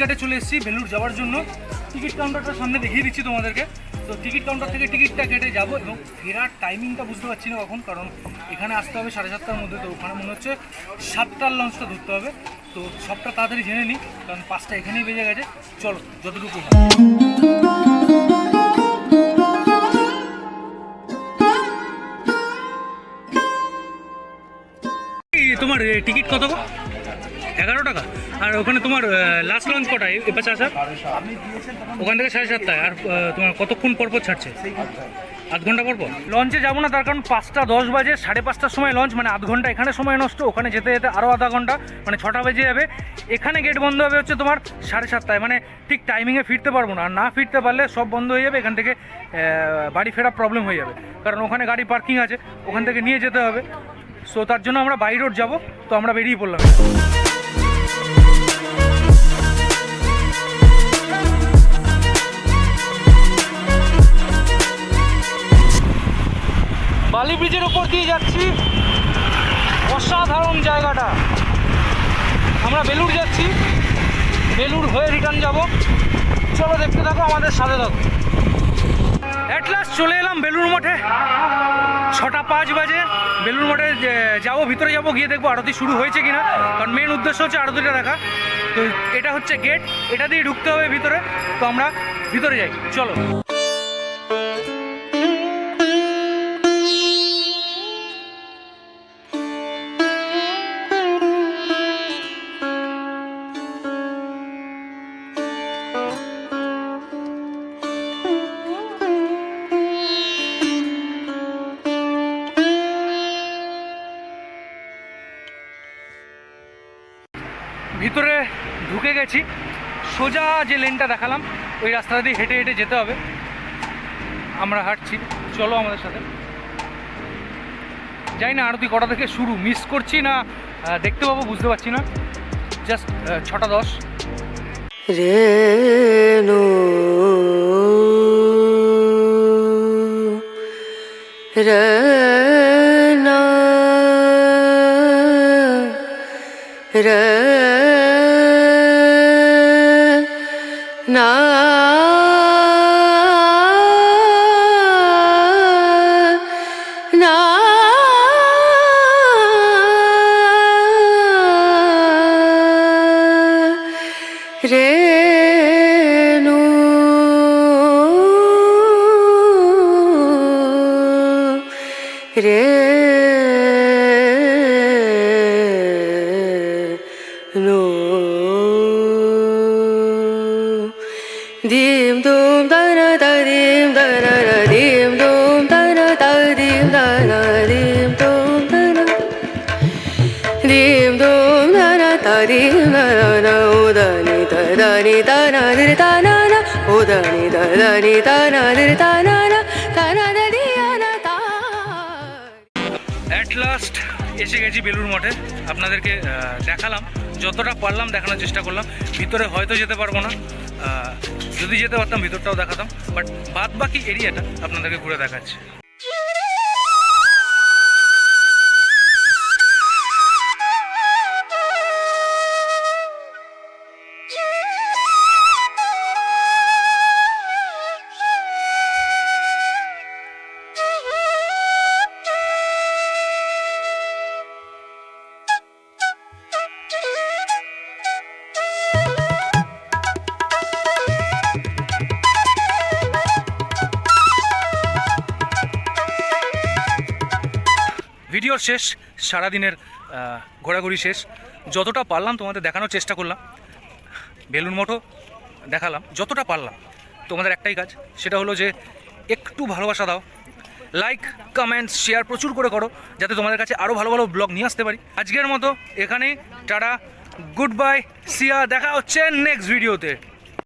ঘাটে চলে এসেছি বেলুর যাওয়ার জন্য। টিকিট কাউন্টারটা সামনে দেখিয়ে দিচ্ছি তোমাদেরকে। তো টিকিট কাউন্টার থেকে টিকিটটা কেটে যাব এবং ফেরার টাইমিংটা বুঝতে পারছি না কখন, কারণ এখানে আসতে হবে সাড়ে সাতটার মধ্যে, তো ওখানে মনে হচ্ছে সাতটার লঞ্চটা ধরতে হবে। তো সবটা তাড়াতাড়ি জেনে নিই, কারণ পাঁচটা এখানেই বেজে গেছে। চলো, যতটুকু তোমার টিকিট কত এগারো টাকা? আর ওখানে তোমার লাস্ট লঞ্চ কটায় এ পাশে আসার ওখান থেকে সাড়ে সাতটায়। আর তোমার কতক্ষণ পর পর ছাড়ছে? আধ ঘণ্টা পর পর? লঞ্চে যাব না তার কারণ পাঁচটা দশ বাজে সাড়ে পাঁচটার সময় লঞ্চ মানে আধ ঘণ্টা এখানে সময় নষ্ট ওখানে যেতে যেতে আরও আধা ঘণ্টা মানে ছটা বেজে যাবে। এখানে গেট বন্ধ হবে হচ্ছে তোমার সাড়ে সাতটায় মানে ঠিক টাইমিংয়ে ফিরতে পারব না। আর না ফিরতে পারলে সব বন্ধ হয়ে যাবে এখান থেকে বাড়ি ফেরা প্রবলেম হয়ে যাবে। কারণ ওখানে গাড়ি পার্কিং আছে ওখান থেকে নিয়ে যেতে হবে। সো তার জন্য আমরা বাই রোড যাব তো আমরা বেরিয়ে পড়লাম। ব্রিজের উপর দিয়ে যাচ্ছি। অসাধারণ জায়গাটা। আমরা বেলুর যাচ্ছি। বেলুর হয়ে রিটার্ন যাব। চলো দেখতে থাকো আমাদের সাথে থাকো। অ্যাট লাস্ট চলে এলাম বেলুর মঠে। ছটা পাঁচ বাজে। বেলুর মঠে যাব, ভিতরে যাব, গিয়ে দেখব আরতি শুরু হয়েছে কিনা। কারণ মেন উদ্দেশ্য হচ্ছে আরতিটা দেখা। তো এটা হচ্ছে গেট এটা দিয়ে ঢুকতে হবে ভিতরে। তো আমরা ভিতরে যাই। চলো। ভিতরে ঢুকে গেছি। সোজা যে লেনটা দেখালাম, ওই রাস্তা দিয়ে হেঁটে হেঁটে যেতে হবে। আমরা হাঁটছি। চলো আমাদের সাথে। যাই না আরতি কটা থেকে শুরু। মিস করছি না দেখতে পাবো, বুঝতে পারছি না। জাস্ট ছটা দশ। রেণু রনা রনা না রেণু রে dim dum da na da dim da na na dim dum da na da dim da na dim dum da na dim dum da na da dim da na na o da ni da da ni da na di da na na o da ni da da ni da na di da na na da na da di na da at last এসে গেছি বেলুর মঠে আপনাদেরকে দেখালাম যতটা পারলাম দেখানোর চেষ্টা করলাম ভিতরে হয়তো যেতে পারব না যদি যেতে পারতাম ভিতরটাও দেখাতাম বাট বাদ বাকি এরিয়াটা আপনাদেরকে ঘুরে দেখাচ্ছি। ভিডিওর শেষ, সারাদিনের ঘোরাঘুরি শেষ, যতটা পারলাম তোমাদের দেখানোর চেষ্টা করলাম। বেলুন মঠও দেখালাম, যতটা পারলাম। তোমাদের একটাই কাজ, সেটা হলো যে একটু ভালোবাসা দাও। লাইক কমেন্টস শেয়ার প্রচুর করে করো, যাতে তোমাদের কাছে আরও ভালো ভালো ব্লগ নিয়ে আসতে পারি। আজকের মতো এখানেই টাটা গুড বাই সিয়া দেখা হচ্ছে নেক্সট ভিডিওতে